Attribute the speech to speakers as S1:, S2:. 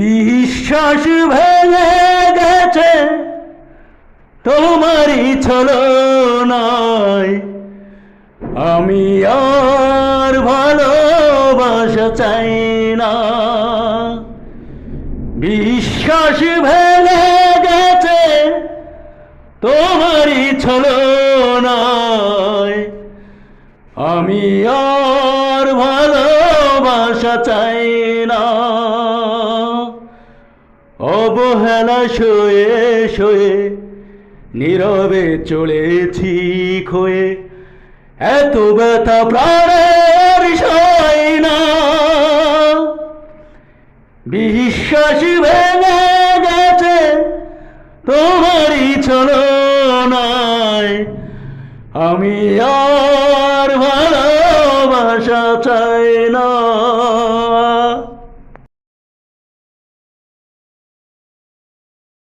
S1: বিশ্বাস ভেঙে গেছে, তোমারই ছলো নয় আমি আর ভালোবাসা চাই না। বিশ্বাস ভেঙে গেছে, তোমারই ছলো নয় আমি আর ভালোবাসা চাই না। অবহেলা শোয়ে শোয়ে নীরবে চলেছি খয়ে। এত ব্যথা প্রাণের না। বিশ্বাস ভেঙে গেছে তোমারই চলো নয় আমি আর ভালোবাসা চাই না।